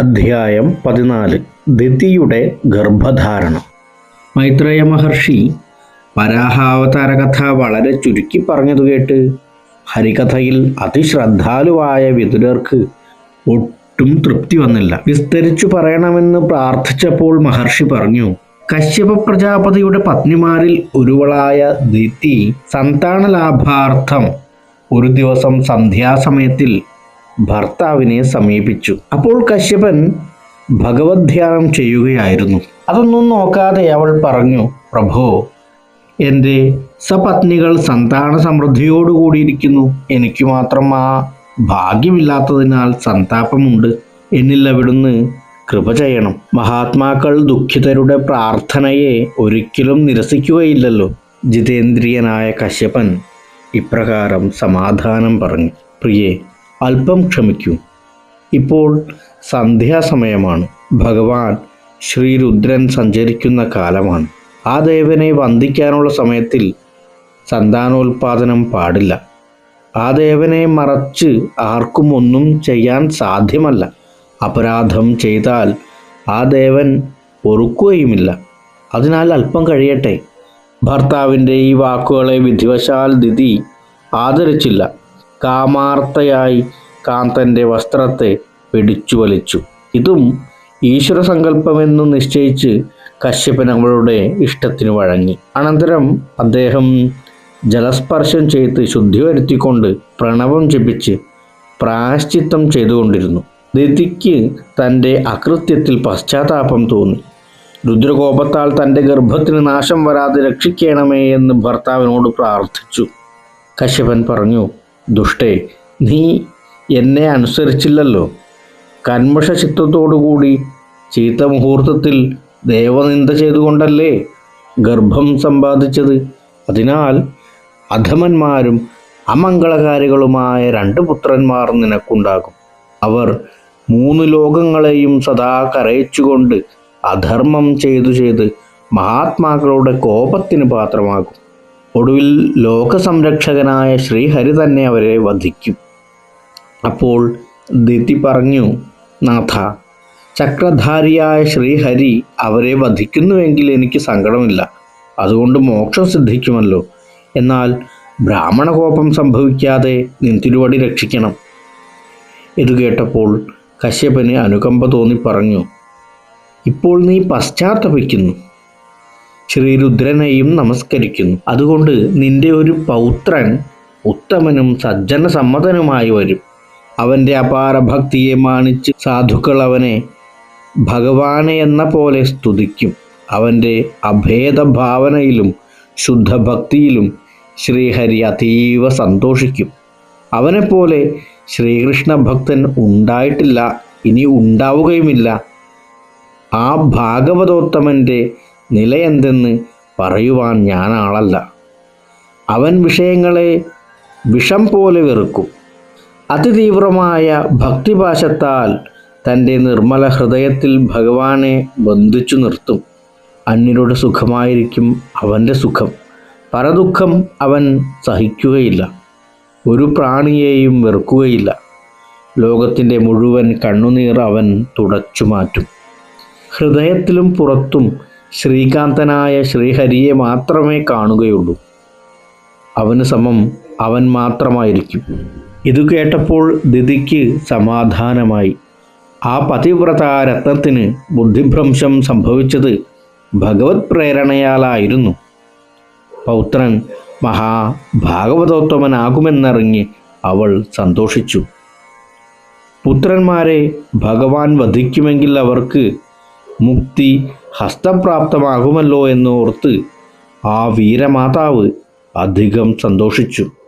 അധ്യായം പതിനാല്. ദിതിയുടെ ഗർഭധാരണം. മൈത്രേയ മഹർഷി പരാഹാവതാര കഥ വളരെ ചുരുക്കി പറഞ്ഞതു കേട്ട് ഹരികഥയിൽ അതിശ്രദ്ധാലുവായ വിതുരർക്ക് ഒട്ടും തൃപ്തി വന്നില്ല. വിസ്തരിച്ചു പറയണമെന്ന് പ്രാർത്ഥിച്ചപ്പോൾ മഹർഷി പറഞ്ഞു കശ്യപ പ്രജാപതിയുടെ പത്നിമാരിൽ ഒരുവളായ ദിതി സന്താന ലാഭാർത്ഥം ഒരു ദിവസം സന്ധ്യാസമയത്തിൽ ഭർത്താവിനെ സമീപിച്ചു. അപ്പോൾ കശ്യപൻ ഭഗവത് ധ്യാനം ചെയ്യുകയായിരുന്നു. അതൊന്നും നോക്കാതെ അവൾ പറഞ്ഞു പ്രഭോ എന്റെ സപത്നികൾ സന്താന സമൃദ്ധിയോടുകൂടിയിരിക്കുന്നു. എനിക്ക് മാത്രം ആ ഭാഗ്യമില്ലാത്തതിനാൽ സന്താപമുണ്ട്. എന്നിൽ അവിടുന്ന് കൃപ ചെയ്യണം. മഹാത്മാക്കൾ ദുഃഖിതരുടെ പ്രാർത്ഥനയെ ഒരിക്കലും നിരസിക്കുകയില്ലല്ലോ. ജിതേന്ദ്രിയനായ കശ്യപൻ ഇപ്രകാരം സമാധാനം പറഞ്ഞു പ്രിയേ അല്പം ക്ഷമിക്കൂ. ഇപ്പോൾ സന്ധ്യാസമയമാണ്. ഭഗവാൻ ശ്രീരുദ്രൻ സഞ്ചരിക്കുന്ന കാലമാണ്. ആ ദേവനെ വന്ദിക്കാനുള്ള സമയത്തിൽ സന്താനോൽപാദനം പാടില്ല. ആ ദേവനെ മറച്ച് ആർക്കും ഒന്നും ചെയ്യാൻ സാധ്യമല്ല. അപരാധം ചെയ്താൽ ആ ദേവൻ പൊറുക്കുകയുമില്ല. അതിനാൽ അല്പം കഴിയട്ടെ. ഭർത്താവിന്റെ ഈ വാക്കുകളെ വിധിവശാൽ ദിതി ആദരിച്ചില്ല. കാമാർത്തയായി കാന്തന്റെ വസ്ത്രത്തെ പിടിച്ചു വലിച്ചു. ഇതും ഈശ്വര സങ്കല്പമെന്ന് നിശ്ചയിച്ച് കശ്യപൻ അവളുടെ ഇഷ്ടത്തിന് വഴങ്ങി. അനന്തരം അദ്ദേഹം ജലസ്പർശം ചെയ്ത് ശുദ്ധി വരുത്തിക്കൊണ്ട് പ്രണവം ജപിച്ച് പ്രായശ്ചിത്തം ചെയ്തുകൊണ്ടിരുന്നു. ദിതിക്ക് തന്റെ അകൃത്യത്തിൽ പശ്ചാത്താപം തോന്നി. രുദ്രകോപത്താൽ തന്റെ ഗർഭത്തിന് നാശം വരാതെ രക്ഷിക്കണമേ എന്ന് ഭർത്താവിനോട് പ്രാർത്ഥിച്ചു. കശ്യപൻ പറഞ്ഞു ദുഷ്ടേ നീ എന്നെ അനുസരിച്ചില്ലല്ലോ. കന്മഷ ചിത്തത്തോടുകൂടി ചീത്ത മുഹൂർത്തത്തിൽ ദേവനിന്ദ ചെയ്തുകൊണ്ടല്ലേ ഗർഭം സമ്പാദിച്ചത്? അതിനാൽ അധമന്മാരും അമംഗളകാരികളുമായ രണ്ട് പുത്രന്മാർ നിനക്കുണ്ടാകും. അവർ മൂന്ന് ലോകങ്ങളെയും സദാ കരയിച്ചുകൊണ്ട് അധർമ്മം ചെയ്തു ചെയ്ത് മഹാത്മാക്കളുടെ കോപത്തിന് പാത്രമാകും. ഒടുവിൽ ലോകസംരക്ഷകനായ ശ്രീഹരി തന്നെ അവരെ വധിക്കും. അപ്പോൾ ദിതി പറഞ്ഞു നാഥ ചക്രധാരിയായ ശ്രീഹരി അവരെ വധിക്കുന്നുവെങ്കിൽ എനിക്ക് സങ്കടമില്ല. അതുകൊണ്ട് മോക്ഷം സിദ്ധിക്കുമല്ലോ. എന്നാൽ ബ്രാഹ്മണകോപം സംഭവിക്കാതെ നിന്തിരുവടി രക്ഷിക്കണം. ഇത് കേട്ടപ്പോൾ കശ്യപന് അനുകമ്പ തോന്നി പറഞ്ഞു ഇപ്പോൾ നീ പശ്ചാത്തപിക്കുന്നു. ശ്രീരുദ്രനെയും നമസ്കരിക്കുന്നു. അതുകൊണ്ട് നിന്റെ ഒരു പൗത്രൻ ഉത്തമനും സജ്ജന സമ്മതനുമായി വരും. അവന്റെ അപാര ഭക്തിയെ മാനിച്ച് സാധുക്കൾ അവനെ ഭഗവാനെ എന്ന പോലെ സ്തുതിക്കും. അവന്റെ അഭേദ ഭാവനയിലും ശുദ്ധഭക്തിയിലും ശ്രീഹരി അതീവ സന്തോഷിക്കും. അവനെപ്പോലെ ശ്രീകൃഷ്ണ ഭക്തൻ ഉണ്ടായിട്ടില്ല ഇനി ഉണ്ടാവുകയുമില്ല. ആ ഭാഗവതോത്തമന്റെ നിലയെന്തെന്ന് പറയുവാൻ ഞാനാളല്ല. അവൻ വിഷയങ്ങളെ വിഷം പോലെ വെറുക്കും. അതിതീവ്രമായ ഭക്തിഭാഷത്താൽ തന്റെ നിർമ്മല ഹൃദയത്തിൽ ഭഗവാനെ ബന്ധിച്ചു നിർത്തും. അന്യരുടെ സുഖമായിരിക്കും അവന്റെ സുഖം. പരദുഃഖം അവൻ സഹിക്കുകയില്ല. ഒരു പ്രാണിയെയും വെറുക്കുകയില്ല. ലോകത്തിന്റെ മുഴുവൻ കണ്ണുനീർ അവൻ തുടച്ചു മാറ്റും. ഹൃദയത്തിലും പുറത്തും ശ്രീകാന്തനായ ശ്രീഹരിയെ മാത്രമേ കാണുകയുള്ളൂ. അവന് സമം അവൻ മാത്രമായിരിക്കും. ഇത് കേട്ടപ്പോൾ ദിതിക്ക് സമാധാനമായി. ആ പതിവ്രത രത്നത്തിന് ബുദ്ധിഭ്രംശം സംഭവിച്ചത് ഭഗവത് പ്രേരണയാലായിരുന്നു. പൗത്രൻ മഹാഭാഗവതോത്തമനാകുമെന്നറിഞ്ഞ് അവൾ സന്തോഷിച്ചു. പുത്രന്മാരെ ഭഗവാൻ വധിക്കുമെങ്കിൽ അവർക്ക് മുക്തി ഹസ്തപ്രാപ്തമാകുമല്ലോ എന്നോർത്ത് ആ വീരമാതാവ് അധികം സന്തോഷിച്ചു.